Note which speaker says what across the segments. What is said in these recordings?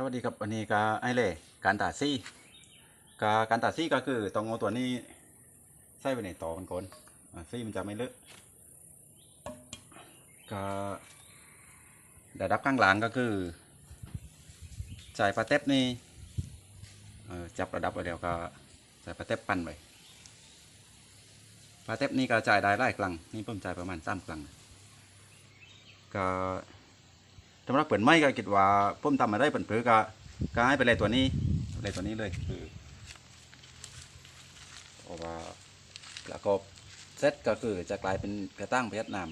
Speaker 1: สวัสดีครับวันนี้ก็ไอเล่การตัดซี่ก็การตัดซี่ก็คือต้องเอาตัวนี้ใส่ไปในต่อมันก่อนซี่มันจะไม่เลอะก็ระดับข้างหลังก็คือใส่ปลาเต็บนี่จับระดับไปแล้วก็ใส่ปลาเต็บปั้นไปปลาเต็บนี่ก็จ่ายได้หลายกลังนี่ผมจ่ายประมาณสามกลังก็ สำหรับเปิดไม้ก็คิดว่าผมทำมาได้เปิดเผยก็ก็ให้ไปเลยตัวนี้เลยตัวนี้เลยคือเพราว่าประกอบเซตก็คือจะกลายเป็นกระตั้งเวียดนาม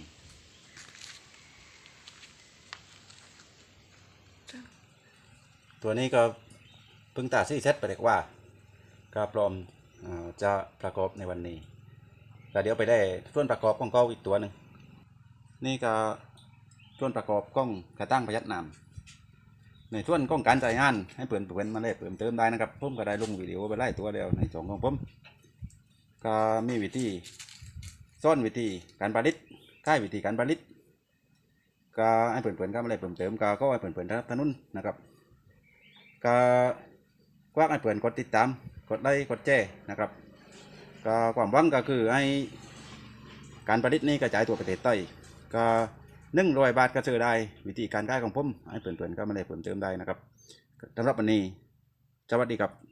Speaker 1: ตัวนี้ก็เพิ่งตัดซี่เซตไปเด็กว่าก็พร้อมจะประกอบในวันนี้แล้วเดี๋ยวไปได้ส่วนประกอบของเขาอีกตัวหนึ่งนี่ก็ ส่วนประกอบกล้องกระตั้งประยัดน้ำในส่วนกล้องการจ่ายงานให้เปิดเปิดมาเลยเปิดเติมได้นะครับผมก็ได้ลงวิดีโอไปไล่ตัวเดียวในช่องของผมก็มีวิธีซ่อนวิธีการผลิตค่ายวิธีการผลิตก็ให้เปิดเปิดก็มาเลยเปิดเติมก็ก็ให้เปิดเปิดถนนนะครับก็กว้างให้เปิดกดติดตามกดไลค์กดแชร์นะครับก็ความหวังก็คือให้การผลิตนี้กระจายตัวประเทศไทยก็ หนึ่งร้อยบาทก็ซื้อได้ วิธีการขายของผมให้เพื่อนๆก็มาเลยเพิ่มเติมได้นะครับสำหรับวันนี้สวัสดีครับ